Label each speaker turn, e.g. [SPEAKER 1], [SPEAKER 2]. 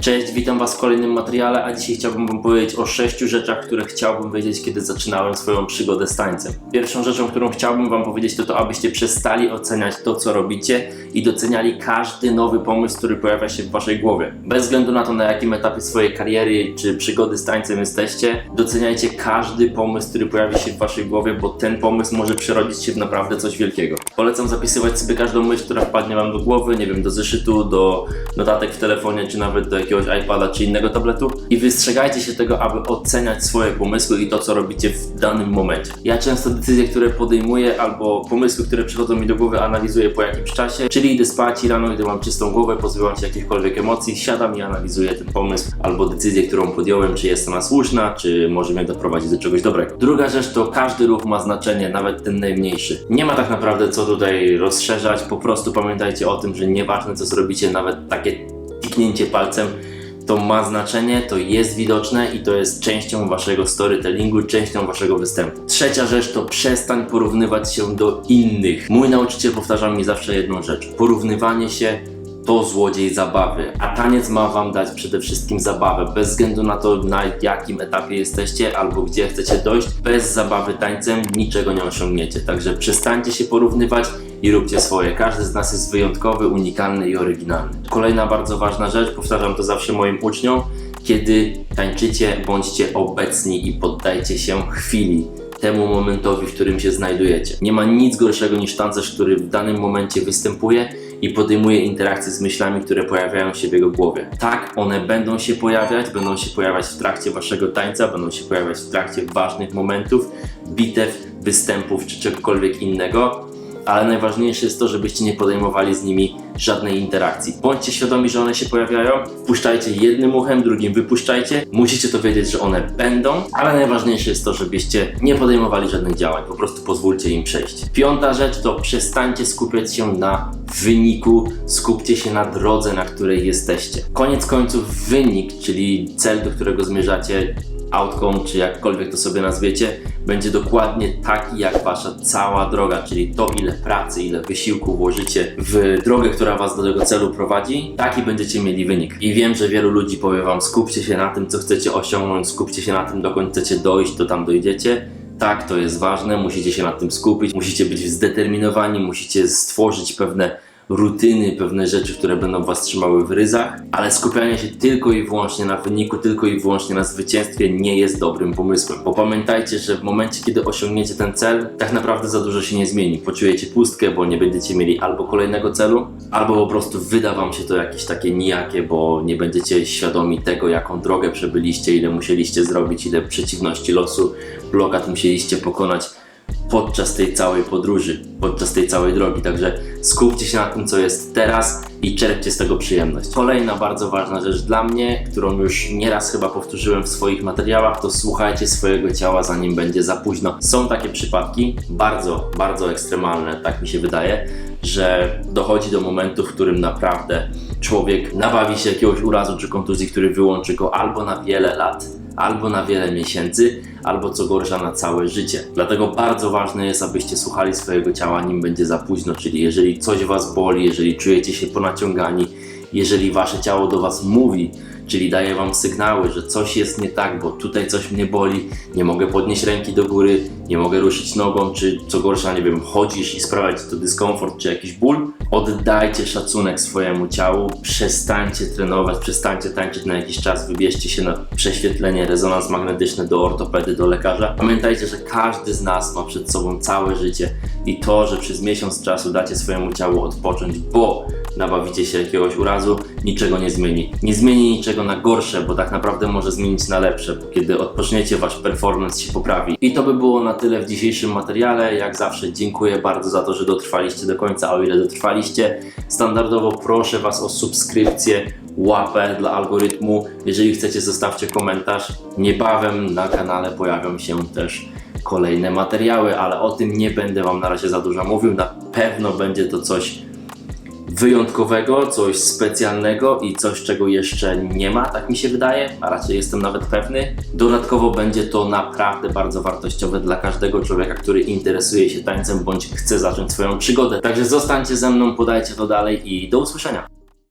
[SPEAKER 1] Cześć, witam Was w kolejnym materiale, a dzisiaj chciałbym Wam powiedzieć o sześciu rzeczach, które chciałbym wiedzieć, kiedy zaczynałem swoją przygodę z tańcem. Pierwszą rzeczą, którą chciałbym Wam powiedzieć, to to, abyście przestali oceniać to, co robicie i doceniali każdy nowy pomysł, który pojawia się w Waszej głowie. Bez względu na to, na jakim etapie swojej kariery czy przygody z tańcem jesteście, doceniajcie każdy pomysł, który pojawi się w Waszej głowie, bo ten pomysł może przerodzić się w naprawdę coś wielkiego. Polecam zapisywać sobie każdą myśl, która wpadnie Wam do głowy, nie wiem, do zeszytu, do notatek w telefonie, czy nawet do jakiegoś iPada, czy innego tabletu i wystrzegajcie się tego, aby oceniać swoje pomysły i to, co robicie w danym momencie. Ja często decyzje, które podejmuję, albo pomysły, które przychodzą mi do głowy, analizuję po jakimś czasie, czyli idę spać i rano, gdy mam czystą głowę, pozbywam się jakichkolwiek emocji, siadam i analizuję ten pomysł, albo decyzję, którą podjąłem, czy jest ona słuszna, czy może mnie doprowadzić do czegoś dobrego. Druga rzecz to każdy ruch ma znaczenie, nawet ten najmniejszy. Nie ma tak naprawdę co tutaj rozszerzać, po prostu pamiętajcie o tym, że nieważne co zrobicie, nawet takie tiknięcie palcem, to ma znaczenie, to jest widoczne i to jest częścią waszego storytellingu, częścią waszego występu. Trzecia rzecz to przestań porównywać się do innych. Mój nauczyciel powtarzał mi zawsze jedną rzecz. Porównywanie się to złodziej zabawy, a taniec ma wam dać przede wszystkim zabawę, bez względu na to na jakim etapie jesteście albo gdzie chcecie dojść, bez zabawy tańcem niczego nie osiągniecie, także przestańcie się porównywać i róbcie swoje. Każdy z nas jest wyjątkowy, unikalny i oryginalny. Kolejna bardzo ważna rzecz, powtarzam to zawsze moim uczniom, kiedy tańczycie, bądźcie obecni i poddajcie się chwili temu momentowi, w którym się znajdujecie. Nie ma nic gorszego niż tancerz, który w danym momencie występuje i podejmuje interakcje z myślami, które pojawiają się w jego głowie. Tak, one będą się pojawiać, będą się pojawiać w trakcie waszego tańca, będą się pojawiać w trakcie ważnych momentów, bitew, występów czy czegokolwiek innego, ale najważniejsze jest to, żebyście nie podejmowali z nimi żadnej interakcji. Bądźcie świadomi, że one się pojawiają, wpuszczajcie jednym uchem, drugim wypuszczajcie. Musicie to wiedzieć, że one będą, ale najważniejsze jest to, żebyście nie podejmowali żadnych działań, po prostu pozwólcie im przejść. Piąta rzecz to przestańcie skupiać się na wyniku, skupcie się na drodze, na której jesteście. Koniec końców wynik, czyli cel, do którego zmierzacie, outcome, czy jakkolwiek to sobie nazwiecie, będzie dokładnie taki jak wasza cała droga, czyli to ile pracy, ile wysiłku włożycie w drogę, która was do tego celu prowadzi, taki będziecie mieli wynik. I wiem, że wielu ludzi powie wam, skupcie się na tym, co chcecie osiągnąć, skupcie się na tym, dokąd chcecie dojść, to tam dojdziecie. Tak, to jest ważne, musicie się nad tym skupić, musicie być zdeterminowani, musicie stworzyć pewne rutyny, pewne rzeczy, które będą was trzymały w ryzach, ale skupianie się tylko i wyłącznie na wyniku, tylko i wyłącznie na zwycięstwie nie jest dobrym pomysłem. Bo pamiętajcie, że w momencie, kiedy osiągniecie ten cel, tak naprawdę za dużo się nie zmieni. Poczujecie pustkę, bo nie będziecie mieli albo kolejnego celu, albo po prostu wyda wam się to jakieś takie nijakie, bo nie będziecie świadomi tego, jaką drogę przebyliście, ile musieliście zrobić, ile przeciwności losu, blokad musieliście pokonać podczas tej całej podróży, podczas tej całej drogi. Także skupcie się na tym, co jest teraz i czerpcie z tego przyjemność. Kolejna bardzo ważna rzecz dla mnie, którą już nieraz chyba powtórzyłem w swoich materiałach, to słuchajcie swojego ciała, zanim będzie za późno. Są takie przypadki, bardzo, bardzo ekstremalne, tak mi się wydaje, że dochodzi do momentu, w którym naprawdę człowiek nabawi się jakiegoś urazu czy kontuzji, który wyłączy go albo na wiele lat, albo na wiele miesięcy, albo co gorsza na całe życie. Dlatego bardzo ważne jest, abyście słuchali swojego ciała, nim będzie za późno, czyli jeżeli coś was boli, jeżeli czujecie się ponaciągani, jeżeli wasze ciało do was mówi, czyli daje wam sygnały, że coś jest nie tak, bo tutaj coś mnie boli, nie mogę podnieść ręki do góry, nie mogę ruszyć nogą, czy co gorsza, nie wiem, chodzisz i sprawia ci to dyskomfort, czy jakiś ból, oddajcie szacunek swojemu ciału, przestańcie trenować, przestańcie tańczyć na jakiś czas, wybierzcie się na prześwietlenie, rezonans magnetyczny do ortopedy, do lekarza. Pamiętajcie, że każdy z nas ma przed sobą całe życie i to, że przez miesiąc czasu dacie swojemu ciału odpocząć, bo nabawicie się jakiegoś urazu, niczego nie zmieni. Nie zmieni niczego na gorsze, bo tak naprawdę może zmienić na lepsze, bo kiedy odpoczniecie, wasz performance się poprawi. I to by było na tyle w dzisiejszym materiale. Jak zawsze dziękuję bardzo za to, że dotrwaliście do końca, o ile dotrwaliście. Standardowo proszę was o subskrypcję, łapę dla algorytmu. Jeżeli chcecie, zostawcie komentarz. Niebawem na kanale pojawią się też kolejne materiały, ale o tym nie będę wam na razie za dużo mówił. Na pewno będzie to coś wyjątkowego, coś specjalnego i coś, czego jeszcze nie ma, tak mi się wydaje, a raczej jestem nawet pewny. Dodatkowo będzie to naprawdę bardzo wartościowe dla każdego człowieka, który interesuje się tańcem bądź chce zacząć swoją przygodę. Także zostańcie ze mną, podajcie to dalej i do usłyszenia.